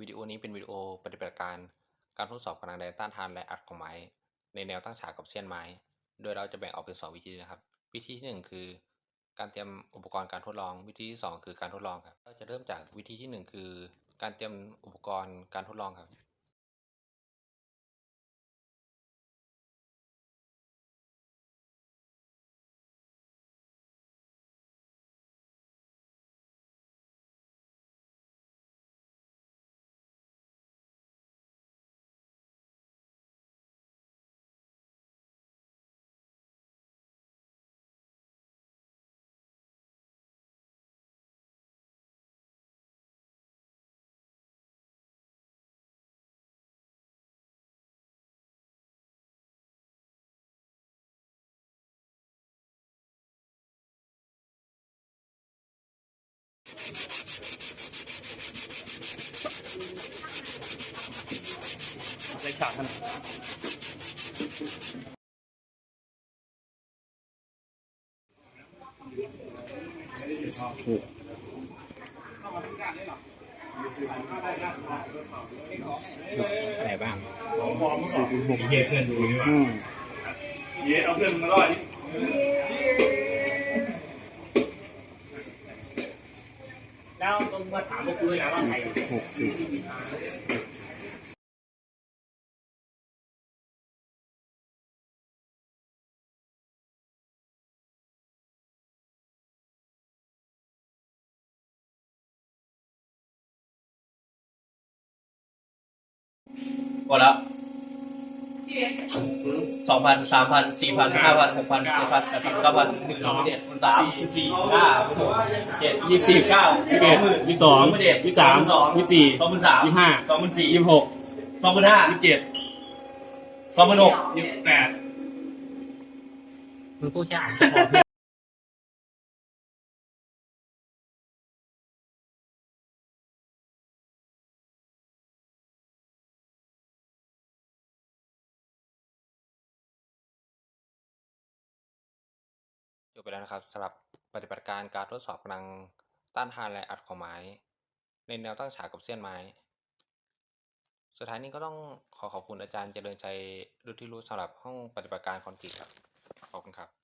วิดีโอนี้เป็นวิดีโอปฏิบัติการ การทดสอบกำลังแรงต้านทานแรงอัดของไม้ ในแนวตั้งฉากกับเสี้ยนไม้ โดยเราจะแบ่งออกเป็น 2 วิธีนะครับ วิธีที่ 1 คือ การเตรียมอุปกรณ์การทดลอง วิธีที่ 2 คือการทดลองครับ เราจะเริ่มจากวิธีที่ 1 คือ การเตรียมอุปกรณ์การทดลองครับ ในฉากขนาดอะไรบ้างสี่สิบหกเฮียเพื่อนดูนี่หว่าอืมเฮียเอาเพื่อนมาล่อดิแล้วต้องมาถามพวกกูเลย นะว่าใคร สองพันสามพันสี่พันห้าพันหกพันเจ็ดพันแปดพันเก้าพันหนึ่งสองเจ็ดสามสี่ห้าหกเจ็ดยี่สิบเก้ายี่สิบเอ็ดยี่สิบสองยี่สิบสามยี่สิบสี่สองพันสามยี่สิบห้าสองพันสี่ยี่สิบหกสองพันห้ายี่สิบเจ็ดสองพันหกยี่สิบแปดมึงพูดแค่ จบไปแล้วนะครับสำหรับปฏิบัติการการทดสอบกำลังต้านทานแรงอัดของไม้ ในแนวตั้งฉากกับเส้นไม้ สุดท้ายนี้ก็ต้องขอขอบคุณอาจารย์เจริญชัยรุทธิรุสำหรับห้องปฏิบัติการคอนกรีตครับ ขอบคุณครับ